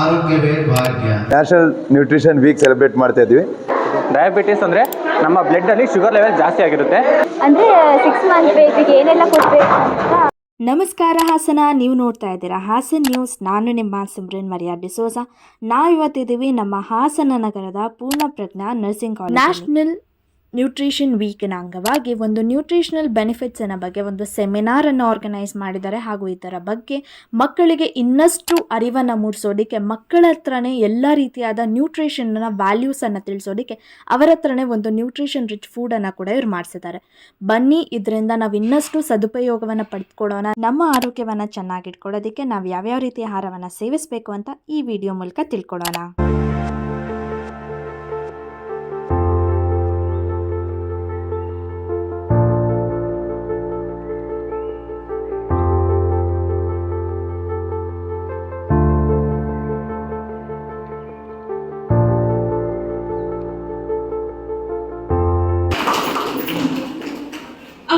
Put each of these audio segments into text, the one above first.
ಆರೋಗ್ಯವೇ ಭಾಗ್ಯ. National nutrition weak celebrate ಮಾಡ್ತಾ ಇದ್ವಿ ಡಯಾಬಿಟಿಸ್ ಅಂದ್ರೆ ನಮ್ಮ ಬ್ಲಡ್ಡಲ್ಲಿ ಶುಗರ್ ಲೆವೆಲ್ ಜಾಸ್ತಿ ಆಗಿರುತ್ತೆ. ಅಂದ್ರೆ ಸಿಕ್ಸ್ ಮಂತ್ ಬೇಬಿಗೆ ಏನೆಲ್ಲ ಕೊಡಬೇಕು ಅಂತ. ನಮಸ್ಕಾರ ಹಾಸನ. ನೀವು ನೋಡ್ತಾ ಇದ್ದೀರಾ ಹಾಸನ್ ನ್ಯೂಸ್. ನಾನು ನಿಮ್ಮ ಸಿಮ್ರನ್ ಮರಿಯಾ ಡಿಸೋಸಾ ನಾವು ಇವತ್ತಿದ್ದೀವಿ ನಮ್ಮ ಹಾಸನ ನಗರದ Poorna Prajna nursing college national nutrition ವೀಕ್ನ ಅಂಗವಾಗಿ ಒಂದು ನ್ಯೂಟ್ರಿಷನಲ್ ಬೆನಿಫಿಟ್ಸಿನ ಬಗ್ಗೆ, ಒಂದು ಸೆಮಿನಾರನ್ನು ಆರ್ಗನೈಸ್ ಮಾಡಿದ್ದಾರೆ. ಹಾಗೂ ಇದರ ಬಗ್ಗೆ ಮಕ್ಕಳಿಗೆ ಇನ್ನಷ್ಟು ಅರಿವನ್ನು ಮೂಡಿಸೋದಕ್ಕೆ, ಮಕ್ಕಳ ಹತ್ರನೇ ಎಲ್ಲ ರೀತಿಯಾದ ನ್ಯೂಟ್ರಿಷನ್ನ ವ್ಯಾಲ್ಯೂಸನ್ನು ತಿಳಿಸೋದಕ್ಕೆ ಅವರ ಹತ್ರನೇ ಒಂದು ನ್ಯೂಟ್ರಿಷನ್ ರಿಚ್ ಫುಡನ್ನು ಕೂಡ ಇವ್ರು ಮಾಡಿಸಿದ್ದಾರೆ. ಬನ್ನಿ, ಇದರಿಂದ ನಾವು ಇನ್ನಷ್ಟು ಸದುಪಯೋಗವನ್ನು ಪಡೆದುಕೊಳ್ಳೋಣ ನಮ್ಮ ಆರೋಗ್ಯವನ್ನು ಚೆನ್ನಾಗಿಟ್ಕೊಳ್ಳೋದಕ್ಕೆ ನಾವು ಯಾವ್ಯಾವ ರೀತಿಯ ಆಹಾರವನ್ನು ಸೇವಿಸಬೇಕು ಅಂತ ಈ ವಿಡಿಯೋ ಮೂಲಕ ತಿಳ್ಕೊಳ್ಳೋಣ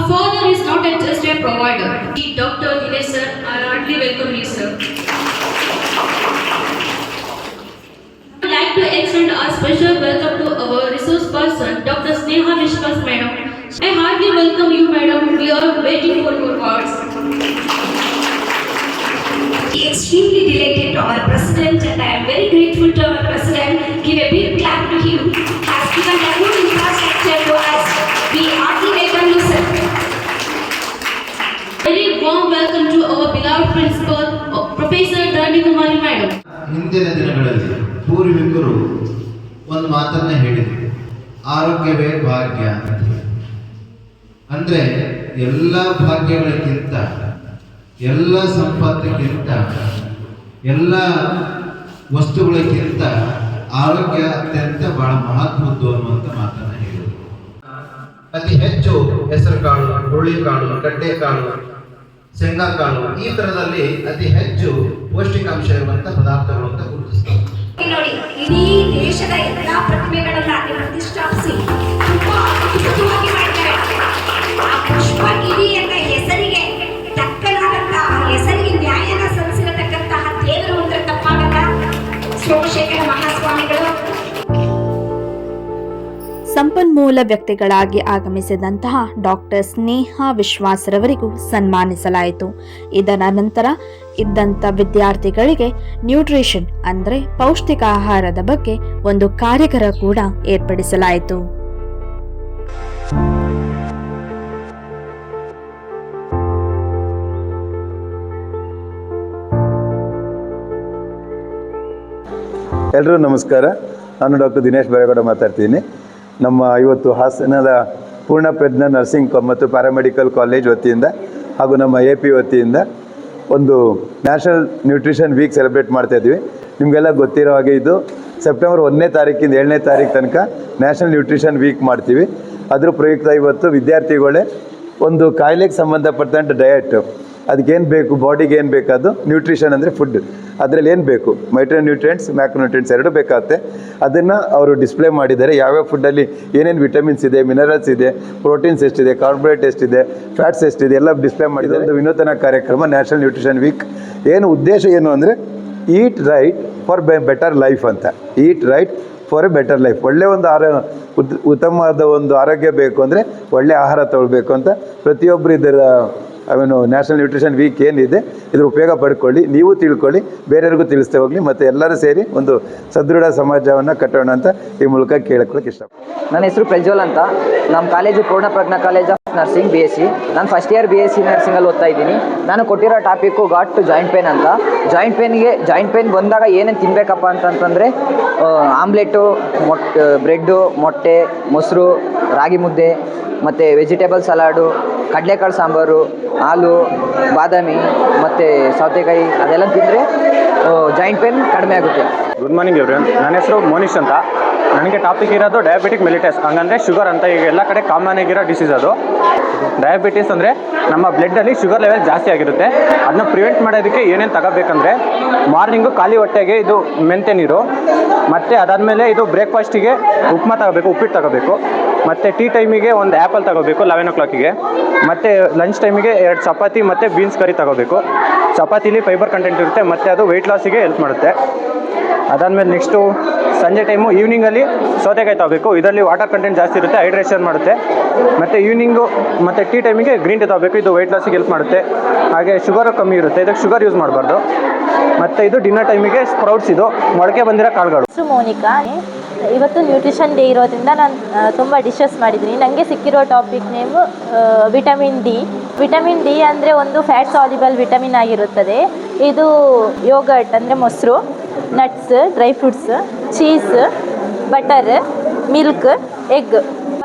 Father is not just a provider. He, Dr. Dinesh sir, I heartily welcome you, sir. I would like to extend a special welcome to our resource person, Dr. Sneha Vishwas Madam. I heartily welcome you, madam. We are waiting for your words. extremely delighted to our president and I am very grateful to our president. Give a big clap to him. Welcome to our beloved principal, Professor Dharani Kumari Madam. ಹಿಂದಿನ ದಿನಗಳಲ್ಲಿ ಪೂರ್ವಿಕರು ಒಂದು ಮಾತನ್ನ ಹೇಳಿದರು. ಆರೋಗ್ಯವೇ ಭಾಗ್ಯ ಅಂದ್ರೆ ಎಲ್ಲ ಭಾಗ್ಯಗಳಿಗಿಂತ ಎಲ್ಲ ಸಂಪತ್ತಿಗಿಂತ ಎಲ್ಲ ವಸ್ತುಗಳಿಗಿಂತ ಆರೋಗ್ಯ ಅತ್ಯಂತ ಬಹಳ ಮಹತ್ವದ್ದು ಅನ್ನುವಂಥ ಮಾತನ್ನ ಹೇಳಿದರು. ಅತಿ ಹೆಚ್ಚು ಹೆಸರು ಕಾಳು ಹುರುಳಿಕಾಳು ಕಡ್ಲೆಕಾಳು ಶೇಂಗಾಕಾಳು ಈ ತರದಲ್ಲಿ ಅತಿ ಹೆಚ್ಚು ಪೌಷ್ಟಿಕಾಂಶ ಇರುವಂತಹ ಪದಾರ್ಥಗಳು ಅಂತ ಗುರುತಿಸ್ತಾರೆ. ನೋಡಿ, ಇಡೀ ದೇಶದ ಎಲ್ಲಾ ಪ್ರತಿಮೆಗಳನ್ನ ಪ್ರತಿಷ್ಠಾಪಿಸಿ ಸಂಪನ್ಮೂಲ ವ್ಯಕ್ತಿಗಳಾಗಿ ಆಗಮಿಸಿದಂತಹ ಡಾಕ್ಟರ್ ಸ್ನೇಹ ವಿಶ್ವಾಸರವರಿಗೂ ಸನ್ಮಾನಿಸಲಾಯಿತು. ಇದರ ನಂತರ ಇದ್ದಂಥ ವಿದ್ಯಾರ್ಥಿಗಳಿಗೆ ನ್ಯೂಟ್ರಿಷನ್ ಅಂದರೆ ಪೌಷ್ಟಿಕ ಆಹಾರದ ಬಗ್ಗೆ ಒಂದು ಕಾರ್ಯಕ್ರಮ ಕೂಡ ಏರ್ಪಡಿಸಲಾಯಿತು. ಎಲ್ಲರೂ ನಮಸ್ಕಾರ. ನಾನು ಡಾಕ್ಟರ್ ದಿನೇಶ್ ಬರೇಗೌಡ ಮಾತಾಡ್ತೀನಿ ನಮ್ಮ ಇವತ್ತು ಹಾಸನದ ಪೂರ್ಣಪ್ರಜ್ಞ ನರ್ಸಿಂಗ್ ಮತ್ತು ಪ್ಯಾರಾಮೆಡಿಕಲ್ ಕಾಲೇಜ್ ವತಿಯಿಂದ ಹಾಗೂ ನಮ್ಮ ಎ ಪಿ ವತಿಯಿಂದ ಒಂದು ನ್ಯಾಷನಲ್ ನ್ಯೂಟ್ರಿಷನ್ ವೀಕ್ ಸೆಲೆಬ್ರೇಟ್ ಮಾಡ್ತಾ ಇದ್ದೀವಿ. ನಿಮಗೆಲ್ಲ ಗೊತ್ತಿರೋ ಹಾಗೆ ಇದು ಸೆಪ್ಟೆಂಬರ್ ಒಂದನೇ ತಾರೀಕಿಂದ ಏಳನೇ ತಾರೀಕು ತನಕ ನ್ಯಾಷನಲ್ ನ್ಯೂಟ್ರಿಷನ್ ವೀಕ್ ಮಾಡ್ತೀವಿ. ಅದ್ರ ಪ್ರಯುಕ್ತ ಇವತ್ತು ವಿದ್ಯಾರ್ಥಿಗಳೇ ಒಂದು ಕಾಯಿಲೆಗೆ ಸಂಬಂಧಪಟ್ಟಂಥ ಡಯಟ್ ಅದಕ್ಕೇನು ಬೇಕು? ಬಾಡಿಗೆ ಏನು ಬೇಕಾದ್ದು ನ್ಯೂಟ್ರಿಷನ್ ಅಂದರೆ ಫುಡ್ ಅದರಲ್ಲಿ ಏನು ಬೇಕು? ಮೈಟ್ರೋ ನ್ಯೂಟ್ರಿಯೆಂಟ್ಸ್ ಮ್ಯಾಕ್ರೋ ನ್ಯೂಟ್ರಿಯೆಂಟ್ಸ್ ಎರಡು ಬೇಕಾಗುತ್ತೆ. ಅದನ್ನು ಅವರು ಡಿಸ್ಪ್ಲೇ ಮಾಡಿದ್ದಾರೆ. ಯಾವ್ಯಾವ ಫುಡ್ಡಲ್ಲಿ ಏನೇನು ವಿಟಮಿನ್ಸ್ ಇದೆ ಮಿನರಲ್ಸ್ ಇದೆ ಪ್ರೋಟೀನ್ಸ್ ಎಷ್ಟಿದೆ ಕಾರ್ಬೋಹೈಡ್ರೇಟ್ ಎಷ್ಟಿದೆ ಫ್ಯಾಟ್ಸ್ ಎಷ್ಟಿದೆ, ಎಲ್ಲ ಡಿಸ್ಪ್ಲೇ ಮಾಡಿದ್ದಾರೆ. ಒಂದು ವಿನೂತನ ಕಾರ್ಯಕ್ರಮ ನ್ಯಾಷನಲ್ ನ್ಯೂಟ್ರಿಷನ್ ವೀಕ್ ಏನು ಉದ್ದೇಶ ಏನು ಅಂದರೆ eat right for be better life ಅಂತ. Eat right for a better life ಒಳ್ಳೆಯ ಒಂದು ಆರೋ ಉತ್ತಮವಾದ ಒಂದು ಆರೋಗ್ಯ ಬೇಕು ಅಂದರೆ ಒಳ್ಳೆಯ ಆಹಾರ ತಗೊಳ್ಬೇಕು ಅಂತ ಪ್ರತಿಯೊಬ್ಬರು ಇದರ ಅವೇನು ನ್ಯಾಷನಲ್ ನ್ಯೂಟ್ರಿಷನ್ ವೀಕ್ ಏನಿದೆ, ಇದ್ರ ಉಪಯೋಗ ಪಡ್ಕೊಳ್ಳಿ, ನೀವು ತಿಳ್ಕೊಳ್ಳಿ, ಬೇರೆಯವ್ರಿಗೂ ತಿಳಿಸ್ತಾ ಹೋಗಲಿ, ಮತ್ತು ಎಲ್ಲರೂ ಸೇರಿ ಒಂದು ಸದೃಢ ಸಮಾಜವನ್ನು ಕಟ್ಟೋಣ ಅಂತ ಈ ಮೂಲಕ ಕೇಳ್ಕೊಳ್ಳೋಕೆ ಇಷ್ಟ ನನ್ನ ಹೆಸರು ಪ್ರಜ್ವಲ್ ಅಂತ. ನಮ್ಮ college Poornaprajna college of nursing B S C ನಾನು first year B S C ನರ್ಸಿಂಗಲ್ಲಿ ಓದ್ತಾ ಇದ್ದೀನಿ. ನಾನು ಕೊಟ್ಟಿರೋ topic got to joint pain ಅಂತ. ಜಾಯಿಂಟ್ ಪೇನ್ಗೆ ಜಾಯಿಂಟ್ ಪೇನ್ ಬಂದಾಗ ಏನೇನು ತಿನ್ನಬೇಕಪ್ಪ ಅಂತಂತಂದರೆ ಆಮ್ಲೆಟು ಮೊಟ್ಟೆ ಬ್ರೆಡ್ಡು ಮೊಟ್ಟೆ, ಮೊಸರು, ರಾಗಿ ಮುದ್ದೆ, ಮತ್ತು ವೆಜಿಟೇಬಲ್ ಸಲಾಡು ಕಡಲೆಕಾಳು ಸಾಂಬಾರು, ಹಾಲು, ಬಾದಾಮಿ, ಮತ್ತು ಸೌತೆಕಾಯಿ, ಅದೆಲ್ಲ ತಿಂದರೆ ಜಾಯಿಂಟ್ ಪೇನ್ ಕಡಿಮೆ ಆಗುತ್ತೆ. ಗುಡ್ ಮಾರ್ನಿಂಗ್ ಎವ್ರಿ ನನ್ನ ಹೆಸರು ಮೋನಿಶ್ ಅಂತ. ನನಗೆ ಟಾಪಿಕ್ ಇರೋದು ಡಯಾಬಿಟಿಕ್ ಮೆಲಿಟಸ್ ಹಂಗಂದ್ರೆ ಶುಗರ್ ಅಂತ ಈಗ ಎಲ್ಲ ಕಡೆ ಕಾಮನ್ ಆಗಿರೋ ಡಿಸೀಸ್ ಅದು. ಡಯಾಬಿಟಿಸ್ ಅಂದರೆ ನಮ್ಮ ಬ್ಲಡ್ಡಲ್ಲಿ ಶುಗರ್ ಲೆವೆಲ್ ಜಾಸ್ತಿ ಆಗಿರುತ್ತೆ. ಅದನ್ನ ಪ್ರಿವೆಂಟ್ ಮಾಡೋದಕ್ಕೆ ಏನೇನು ತಗೋಬೇಕಂದ್ರೆ ಮಾರ್ನಿಂಗು ಖಾಲಿ ಹೊಟ್ಟೆಗೆ ಇದು ಮೆಂತೆ ನೀರು, ಮತ್ತು ಅದಾದಮೇಲೆ ಇದು ಬ್ರೇಕ್ಫಾಸ್ಟಿಗೆ ಉಪ್ಮಾ ತಗೋಬೇಕು, ಉಪ್ಪಿಟ್ಟು ತಗೋಬೇಕು, ಮತ್ತು ಟೀ ಟೈಮಿಗೆ ಒಂದು ಆ್ಯಪಲ್ ತಗೋಬೇಕು ಲೆವೆನ್ ಓ ಕ್ಲಾಕಿಗೆ ಮತ್ತು ಲಂಚ್ ಟೈಮಿಗೆ ಎರಡು ಚಪಾತಿ ಮತ್ತು ಬೀನ್ಸ್ ಕರಿ ತಗೋಬೇಕು. ಚಪಾತಿಲಿ ಫೈಬರ್ ಕಂಟೆಂಟ್ ಇರುತ್ತೆ, ಮತ್ತು ಅದು ವೆಯ್ಟ್ ಲಾಸಿಗೆ ಹೆಲ್ಪ್ ಮಾಡುತ್ತೆ. ಅದಾದಮೇಲೆ ನೆಕ್ಸ್ಟು ಸಂಜೆ ಟೈಮು ಈವ್ನಿಂಗಲ್ಲಿ ಸೌತೆಕಾಯಿ ತಗೋಬೇಕು ಇದರಲ್ಲಿ ವಾಟರ್ ಕಂಟೆಂಟ್ ಜಾಸ್ತಿ ಇರುತ್ತೆ ಹೈಡ್ರೇಷನ್ ಮಾಡುತ್ತೆ. ಮತ್ತು ಈವ್ನಿಂಗು ಮತ್ತು ಟೀ ಟೈಮಿಗೆ ಗ್ರೀನ್ ಟೀ ತಗೋಬೇಕು ಇದು ವೆಯ್ಟ್ ಲಾಸಿಗೆ ಹೆಲ್ಪ್ ಮಾಡುತ್ತೆ. ಹಾಗೆ ಶುಗರು ಕಮ್ಮಿ ಇರುತ್ತೆ. ಇದಕ್ಕೆ ಶುಗರ್ ಯೂಸ್ ಮಾಡಬಾರ್ದು. ಮತ್ತು ಇದು ಡಿನ್ನರ್ ಟೈಮಿಗೆ ಸ್ಪ್ರೌಟ್ಸ್ ಇದು. ಮೊಳಕೆ ಬಂದಿರೋ ಕಾಳುಗಳು. ಮೋನಿಕಾ. ಇವತ್ತು ನ್ಯೂಟ್ರಿಷನ್ ಡೇ ಇರೋದ್ರಿಂದ ನಾನು ತುಂಬ ಡಿಶಸ್ ಮಾಡಿದ್ದೀನಿ. ನನಗೆ ಸಿಕ್ಕಿರೋ topic name vitamin D vitamin D ಅಂದರೆ ಒಂದು ಫ್ಯಾಟ್ ಸಾಲಿಬಲ್ ವಿಟಮಿನ್ ಆಗಿರುತ್ತದೆ. ಇದು ಯೋಗರ್ಟ್ ಅಂದರೆ ಮೊಸರು. Nuts dry fruits cheese butter milk egg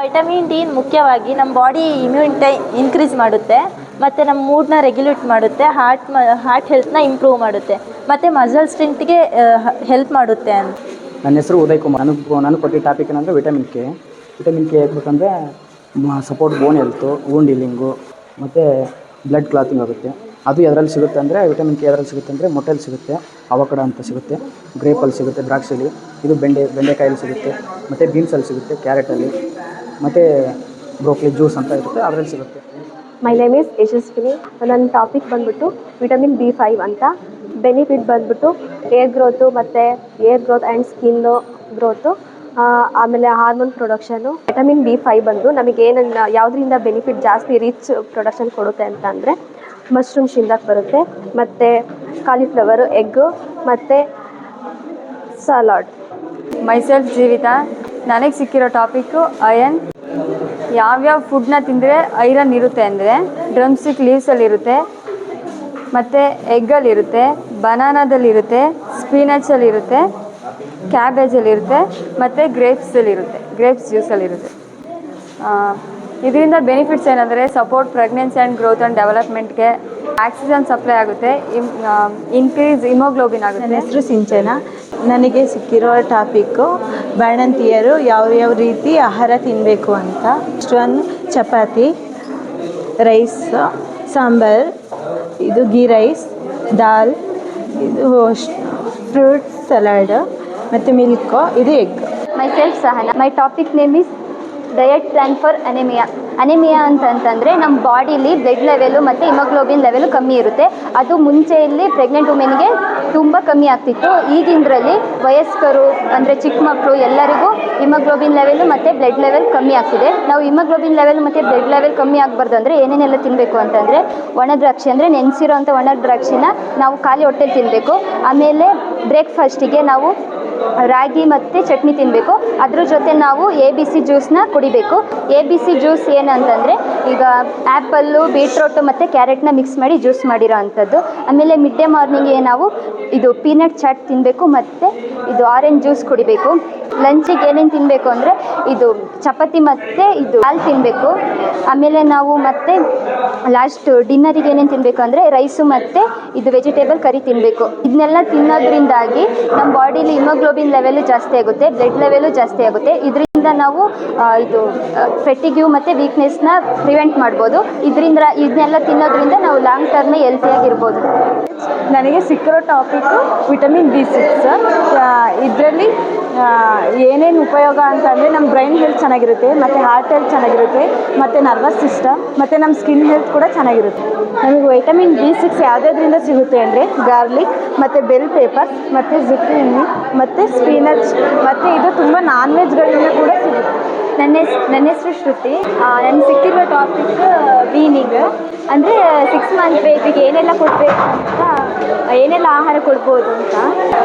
vitamin D ಮುಖ್ಯವಾಗಿ ನಮ್ಮ ಬಾಡಿ ಇಮ್ಯೂನಿಟಿ ಇನ್ಕ್ರೀಸ್ ಮಾಡುತ್ತೆ, ಮತ್ತು ನಮ್ಮ ಮೂಡ್ನ ರೆಗ್ಯುಲೇಟ್ ಮಾಡುತ್ತೆ ಹಾರ್ಟ್ ಮ ಹಾರ್ಟ್ ಹೆಲ್ತ್ನ ಇಂಪ್ರೂವ್ ಮಾಡುತ್ತೆ, ಮತ್ತು ಮಸಲ್ ಸ್ಟ್ರೆಂತ್ಗೆ ಹೆಲ್ಪ್ ಮಾಡುತ್ತೆ ಅಂತ. ನನ್ನ ಹೆಸರು ಉದಯ್ ಕುಮಾರ್. ನನಗೆ ನಾನು ಕೊಟ್ಟಿದ್ದ ಟಾಪಿಕ್ ಏನಂದರೆ ವಿಟಮಿನ್ ಕೆ ವಿಟಮಿನ್ ಕೆ ಹೇಳ್ಬೇಕಂದ್ರೆ support bone health wound healing ಮತ್ತು ಬ್ಲಡ್ ಕ್ಲಾತಿಂಗ್ ಆಗುತ್ತೆ. ಅದು ಎದರಲ್ಲಿ ಸಿಗುತ್ತೆ ಅಂದರೆ ವಿಟಮಿನ್ ಕೆ ಎದರಲ್ಲಿ ಸಿಗುತ್ತೆ ಅಂದರೆ ಮೊಟ್ಟೆಲಿ ಸಿಗುತ್ತೆ, ಅವಕಡ ಅಂತ ಸಿಗುತ್ತೆ ಗ್ರೇಪಲ್ಲಿ ಸಿಗುತ್ತೆ, ದ್ರಾಕ್ಷಿಲಿ, ಇದು ಬೆಂಡೆ, ಬೆಂಡೆಕಾಯಲ್ಲಿ ಸಿಗುತ್ತೆ, ಮತ್ತು ಬೀನ್ಸಲ್ಲಿ ಸಿಗುತ್ತೆ ಕ್ಯಾರೆಟಲ್ಲಿ ಮತ್ತು ಬ್ರೋಕ್ಲಿ ಜ್ಯೂಸ್ ಅಂತ ಇರುತ್ತೆ, ಅದರಲ್ಲಿ ಸಿಗುತ್ತೆ. My name is Yashaswini. ನನ್ನ ಟಾಪಿಕ್ ಬಂದುಬಿಟ್ಟು ವಿಟಮಿನ್ ಬಿ ಫೈವ್ ಅಂತ. ಬೆನಿಫಿಟ್ ಬಂದುಬಿಟ್ಟು ಏರ್ ಗ್ರೋತು ಮತ್ತು hair growth and skin growth ಆಮೇಲೆ hormone production vitamin B five ಬಂದು ನಮಗೆ ಏನನ್ನ, ಯಾವುದರಿಂದ ಬೆನಿಫಿಟ್ ಜಾಸ್ತಿ ರಿಚ್ ಪ್ರೊಡಕ್ಷನ್ ಕೊಡುತ್ತೆ ಅಂತ ಅಂದರೆ ಮಶ್ರೂಮ್ಸಿಂದ ಬರುತ್ತೆ. ಮತ್ತು ಕಾಲಿಫ್ಲವರು ಎಗ್ಗು ಮತ್ತು ಸಲಾಡ್ ಮೈಸೆಲ್ಫ್ ಜೀವಿತ, ನನಗೆ ಸಿಕ್ಕಿರೋ ಟಾಪಿಕ್ಕು ಅಯನ್ ಯಾವ್ಯಾವ ಫುಡ್ನ ತಿಂದರೆ ಐರನ್ ಇರುತ್ತೆ ಅಂದರೆ ಡ್ರಮ್ಸ್ಟಿಕ್ ಲೀವ್ಸಲ್ಲಿರುತ್ತೆ ಮತ್ತು ಎಗ್ಗಲ್ಲಿರುತ್ತೆ ಬನಾನದಲ್ಲಿರುತ್ತೆ ಸ್ಪೀನಚಲ್ಲಿರುತ್ತೆ ಕ್ಯಾಬೇಜಲ್ಲಿರುತ್ತೆ ಮತ್ತು ಗ್ರೇಪ್ಸಲ್ಲಿರುತ್ತೆ ಗ್ರೇಪ್ಸ್ ಜ್ಯೂಸಲ್ಲಿರುತ್ತೆ ಇದರಿಂದ ಬೆನಿಫಿಟ್ಸ್ ಏನಂದರೆ support pregnancy and growth and ಡೆವಲಪ್ಮೆಂಟ್ಗೆ oxygen supply ಆಗುತ್ತೆ. ಇನ್ಕ್ರೀಸ್ ಇಮೋಗ್ಲೋಬಿನ್ ಆಗುತ್ತೆ. ನನ್ನ ಹೆಸರು ಸಿಂಚನ. ನನಗೆ ಸಿಕ್ಕಿರೋ ಟಾಪಿಕ್ಕು ಬಾಣಂತಿಯರು ಯಾವ್ಯಾವ ರೀತಿ ಆಹಾರ ತಿನ್ನಬೇಕು ಅಂತ. ಇಷ್ಟೊಂದು ಚಪಾತಿ ರೈಸ್ ಸಾಂಬಾರ್ ಇದು ಗೀ ರೈಸ್ ದಾಲ್ ಇದು ಫ್ರೂಟ್ ಸಲಾಡ್ ಮತ್ತು ಮಿಲ್ಕು ಇದು egg myself Sahana my topic name is diet plan for anaemia anaemia ಅಂತಂತಂದರೆ ನಮ್ಮ ಬಾಡಿಲಿ ಬ್ಲಡ್ ಲೆವೆಲು ಮತ್ತು ಹಿಮೋಗ್ಲೋಬಿನ್ ಲೆವೆಲು ಕಮ್ಮಿ ಇರುತ್ತೆ. ಅದು ಮುಂಚೆಯಲ್ಲಿ ಪ್ರೆಗ್ನೆಂಟ್ ವುಮೆನ್ಗೆ ತುಂಬ ಕಮ್ಮಿ ಆಗ್ತಿತ್ತು. ಈಗಿಂದರಲ್ಲಿ ವಯಸ್ಕರು, ಅಂದರೆ ಚಿಕ್ಕ ಮಕ್ಕಳು ಎಲ್ಲರಿಗೂ ಹಿಮೋಗ್ಲೋಬಿನ್ ಲೆವೆಲು ಮತ್ತು ಬ್ಲಡ್ ಲೆವೆಲ್ ಕಮ್ಮಿ ಆಗ್ತಿದೆ. ನಾವು ಹಿಮೋಗ್ಲೋಬಿನ್ ಲೆವೆಲ್ ಮತ್ತು ಬ್ಲಡ್ ಲೆವೆಲ್ ಕಮ್ಮಿ ಆಗಬಾರ್ದು ಅಂದರೆ ಏನೇನೆಲ್ಲ ತಿನ್ನಬೇಕು ಅಂತಂದರೆ ಒಣ ದ್ರಾಕ್ಷಿ ಅಂದರೆ ನೆನೆಸಿರೋ ಅಂಥ ಒಣ ದ್ರಾಕ್ಷಿನ ನಾವು ಖಾಲಿ ಹೊಟ್ಟೆಲಿ ತಿನ್ನಬೇಕು ಆಮೇಲೆ ಬ್ರೇಕ್ಫಾಸ್ಟಿಗೆ ನಾವು ರಾಗಿ ಮತ್ತು ಚಟ್ನಿ ತಿನ್ನಬೇಕು ಅದ್ರ ಜೊತೆ ನಾವು ಎ ಬಿ ಸಿ ಜ್ಯೂಸನ್ನ ಕುಡಿಬೇಕು. ಎ ಬಿ ಸಿ ಜ್ಯೂಸ್ ಏನಂತಂದರೆ ಈಗ ಆ್ಯಪಲ್ಲು ಬೀಟ್ರೋಟು ಮತ್ತು ಕ್ಯಾರೆಟ್ನ ಮಿಕ್ಸ್ ಮಾಡಿ ಜ್ಯೂಸ್ ಮಾಡಿರೋ ಅಂಥದ್ದು. ಆಮೇಲೆ ಮಿಡ್ ಡೇ ಮಾರ್ನಿಂಗ್ ನಾವು ಇದು ಪೀನಟ್ ಚಾಟ್ ತಿನ್ನಬೇಕು ಮತ್ತು ಇದು ಆರೆಂಜ್ ಜ್ಯೂಸ್ ಕುಡಿಬೇಕು. ಲಂಚಿಗೆ ಏನೇನು ತಿನ್ನಬೇಕು ಅಂದರೆ ಇದು ಚಪಾತಿ ಮತ್ತು ಇದು ಹಾಲು ತಿನ್ನಬೇಕು ಆಮೇಲೆ ನಾವು ಮತ್ತೆ ಲಾಸ್ಟ್ ಡಿನ್ನರಿಗೆ ಏನೇನು ತಿನ್ನಬೇಕು ಅಂದರೆ ರೈಸು ಮತ್ತು ಇದು ವೆಜಿಟೇಬಲ್ ಕರಿ ತಿನ್ನಬೇಕು ಇದನ್ನೆಲ್ಲ ತಿನ್ನೋದ್ರಿಂದಾಗಿ ನಮ್ಮ ಬಾಡಿಲಿ ಹಿಮೋಗ್ಲೋಬಿನ್ ಲೆವೆಲು ಜಾಸ್ತಿ ಆಗುತ್ತೆ ಬ್ಲಡ್ ಲೆವೆಲು ಜಾಸ್ತಿ ಆಗುತ್ತೆ. ಇದರಿಂದ ನಾವು ಇದು ಫೆಟಿಗ್ಯೂ ಮತ್ತು ವೀಕ್ನೆಸ್ನ ಪ್ರಿವೆಂಟ್ ಮಾಡ್ಬೋದು. ಇದರಿಂದ, ಇದನ್ನೆಲ್ಲ ತಿನ್ನೋದ್ರಿಂದ ನಾವು ಲಾಂಗ್ ಟರ್ಮ್ ಹೆಲ್ತಿಯಾಗಿರ್ಬೋದು ನನಗೆ ಸಿಕ್ಕಿರೋ ಟಾಪಿಕ್ಕು ವಿಟಮಿನ್ ಬಿ ಸಿಕ್ಸ್ ಇದರಲ್ಲಿ ಏನೇನು ಉಪಯೋಗ ಅಂತಂದರೆ ನಮ್ಮ ಬ್ರೈನ್ ಹೆಲ್ತ್ ಚೆನ್ನಾಗಿರುತ್ತೆ ಮತ್ತು ಹಾರ್ಟ್ ಹೆಲ್ತ್ ಚೆನ್ನಾಗಿರುತ್ತೆ ಮತ್ತು ನರ್ವಸ್ ಸಿಸ್ಟಮ್ ಮತ್ತು ನಮ್ಮ ಸ್ಕಿನ್ ಹೆಲ್ತ್ ಕೂಡ ಚೆನ್ನಾಗಿರುತ್ತೆ. ನಮಗೆ ವೈಟಮಿನ್ ಬಿ ಸಿಕ್ಸ್ ಯಾವುದ್ರಿಂದ ಸಿಗುತ್ತೆ ಅಂದರೆ ಗಾರ್ಲಿಕ್ ಮತ್ತು ಬೆಲ್ ಪೇಪರ್ ಮತ್ತು ಜುಕ್ಕಿನಿ ಮತ್ತು ಸ್ಪೀನಚ್ ಮತ್ತು ಇದು ತುಂಬ ನಾನ್ ವೆಜ್ಗಳಿಂದ ಕೂಡ ಸಿಗುತ್ತೆ. ನನ್ನ ಹೆಸ್ ನನ್ನ ಹೆಸರು ಶ್ರುತಿ. ನನಗೆ ಸಿಕ್ಕಿರೋ ಟಾಪಿಕ್ ವೀನಿಂಗ್ ಅಂದರೆ ಸಿಕ್ಸ್ ಮಂತ್ ಬೇಬಿಗೆ ಏನೆಲ್ಲ ಕೊಡಬೇಕು ಅಂತ ಏನೆಲ್ಲ ಆಹಾರ ಕೊಡ್ಬೋದು ಅಂತ?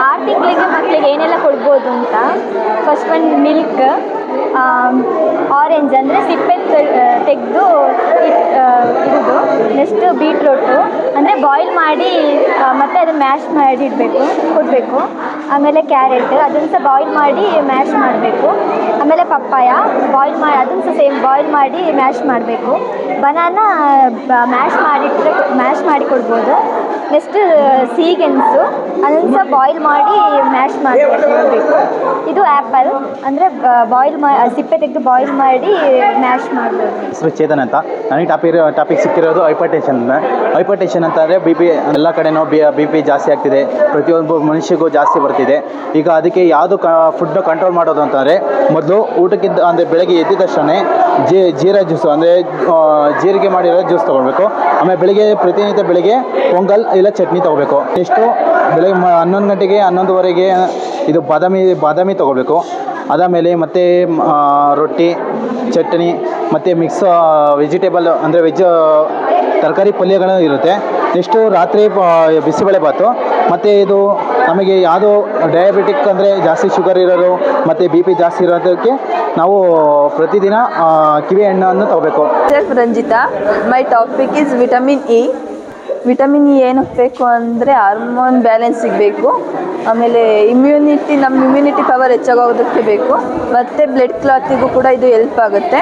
ಆರು ತಿಂಗಳಿಗೆ ಮಕ್ಕಳಿಗೆ ಏನೆಲ್ಲ ಕೊಡ್ಬೋದು ಅಂತ? ಫಸ್ಟ್ ಒಂದು ಮಿಲ್ಕ್ ಆರೆಂಜ್ ಅಂದರೆ ಸಿಪ್ಪೆ ತೆಗೆದು ಇರೋದು. ನೆಕ್ಸ್ಟ್ ಬೀಟ್ರೋಟು ಅಂದರೆ ಬಾಯ್ಲ್ ಮಾಡಿ ಮತ್ತೆ ಅದನ್ನು ಮ್ಯಾಶ್ ಮಾಡಿ ಇಡಬೇಕು ಕೊಡಬೇಕು ಆಮೇಲೆ ಕ್ಯಾರೆಟ್ ಅದನ್ನು ಸಹ ಬಾಯ್ಲ್ ಮಾಡಿ ಮ್ಯಾಶ್ ಮಾಡಬೇಕು. ಆಮೇಲೆ ಪಪ್ಪಾಯ. ಬಾಯ್ಲ್ ಮಾಡಿ ಅದನ್ನು ಸಹ ಸೇಮ್ ಬಾಯ್ಲ್ ಮಾಡಿ ಮ್ಯಾಶ್ ಮಾಡಬೇಕು. ಬನಾನ ಮ್ಯಾಶ್ ಮಾಡಿಟ್ಟರೆ ಮ್ಯಾಶ್ ಮಾಡಿ ಕೊಡ್ಬೋದು. ನೆಕ್ಸ್ಟ್ ಸೀಗೆಣಸು ಅದನ್ನು ಬಾಯ್ಲ್ ಮಾಡಿ ಮ್ಯಾಶ್ ಮಾಡಬೇಕು ಇದು ಆ್ಯಪಲ್ ಅಂದರೆ ಬಾಯ್ಲ್ ಮಾ ಸಿಪ್ಪೆ ತೆಗೆದು ಬಾಯ್ಲ್ ಮಾಡಿ ಮ್ಯಾಶ್ ಮಾಡಬೇಕು. ಹೆಸರು ಚೇತನ್ ಅಂತ. ನನಗೆ ಟಾಪಿಕ್ ಟಾಪಿಕ್ ಸಿಕ್ಕಿರೋದು ಹೈಪರ್ ಟೆನ್ಷನ್ ಹೈಪರ್ ಟೆನ್ಷನ್ ಅಂತಂದರೆ ಬಿ ಪಿ ಎಲ್ಲ ಕಡೆ ನಾವು ಬಿ ಬಿ ಪಿ ಜಾಸ್ತಿ ಆಗ್ತಿದೆ. ಪ್ರತಿಯೊಬ್ಬ ಮನುಷ್ಯಗೂ ಜಾಸ್ತಿ ಬರ್ತಿದೆ. ಈಗ ಅದಕ್ಕೆ ಯಾವುದು ಕ ಫುಡ್ನ ಕಂಟ್ರೋಲ್ ಮಾಡೋದು ಅಂತಂದರೆ ಮೊದಲು ಊಟಕ್ಕಿಂತ ಅಂದರೆ ಬೆಳಗ್ಗೆ ಎದ್ದಿದ ತಕ್ಷಣ ಜೀ, ಜೀರಾ ಜ್ಯೂಸು ಅಂದರೆ ಜೀರಿಗೆ ಮಾಡಿರೋ ಜ್ಯೂಸ್ ತೊಗೊಳ್ಬೇಕು. ಆಮೇಲೆ ಬೆಳಿಗ್ಗೆ, ಪ್ರತಿನಿತ್ಯ ಬೆಳಿಗ್ಗೆ, ಪೊಂಗಲ್ ಇಲ್ಲ ಚಟ್ನಿ ತೊಗೋಬೇಕು ನೆಕ್ಸ್ಟು ಬೆಳಗ್ಗೆ ಮ ಹನ್ನೊಂದು ಗಂಟೆಗೆ ಹನ್ನೊಂದುವರೆಗೆ ಇದು ಬಾದಾಮಿ ಬಾದಾಮಿ ತೊಗೋಬೇಕು. ಅದಾದಮೇಲೆ ಮತ್ತು ರೊಟ್ಟಿ, ಚಟ್ನಿ, ಮತ್ತು ಮಿಕ್ಸ್ ವೆಜಿಟೇಬಲ್ ಅಂದರೆ ವೆಜ್ ತರಕಾರಿ ಪಲ್ಯಗಳು ಇರುತ್ತೆ. ನೆಕ್ಸ್ಟು ರಾತ್ರಿ ಬಿಸಿಬೇಳೆ ಭಾತು ಮತ್ತು ಇದು ನಮಗೆ ಯಾವುದು ಡಯಾಬಿಟಿಕ್ ಅಂದರೆ ಜಾಸ್ತಿ ಶುಗರ್ ಇರೋರು, ಮತ್ತು ಬಿ ಪಿ ಜಾಸ್ತಿ ಇರೋದಕ್ಕೆ ನಾವು ಪ್ರತಿದಿನ ಕಿವಿ ಹಣ್ಣನ್ನು ತಗೋಬೇಕು. Ranjitha my topic is vitamin E vitamin E ಏನಕ್ಕೆ ಬೇಕು ಅಂದರೆ ಹಾರ್ಮೋನ್ ಬ್ಯಾಲೆನ್ಸ್ ಸಿಗಬೇಕು ಆಮೇಲೆ ಇಮ್ಯುನಿಟಿ ನಮ್ಮ ಇಮ್ಯುನಿಟಿ ಪವರ್ ಹೆಚ್ಚಾಗೋದಕ್ಕೆ ಬೇಕು. ಮತ್ತು ಬ್ಲಡ್ ಕ್ಲಾತಿಗೂ ಕೂಡ ಇದು ಹೆಲ್ಪ್ ಆಗುತ್ತೆ.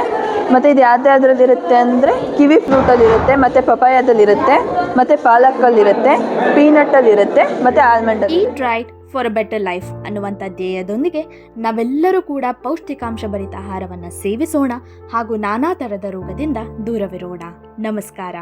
ಮತ್ತು ಇದು ಯಾವ್ದ್ಯಾವ್ದ್ರಲ್ಲಿರುತ್ತೆ ಅಂದರೆ ಕಿವಿ ಫ್ರೂಟಲ್ಲಿರುತ್ತೆ ಮತ್ತು ಪಪಾಯದಲ್ಲಿರುತ್ತೆ ಮತ್ತು ಪಾಲಕಲ್ಲಿರುತ್ತೆ ಪೀನಟ್ಟಲ್ಲಿರುತ್ತೆ ಮತ್ತು ಆಲ್ಮಂಡಲ್ಲಿ eat right for a better life ಅನ್ನುವಂಥ ಧ್ಯೇಯದೊಂದಿಗೆ ನಾವೆಲ್ಲರೂ ಕೂಡ ಪೌಷ್ಟಿಕಾಂಶ ಭರಿತ ಆಹಾರವನ್ನು ಸೇವಿಸೋಣ ಹಾಗೂ ನಾನಾ ಥರದ ರೋಗದಿಂದ ದೂರವಿರೋಣ. ನಮಸ್ಕಾರ.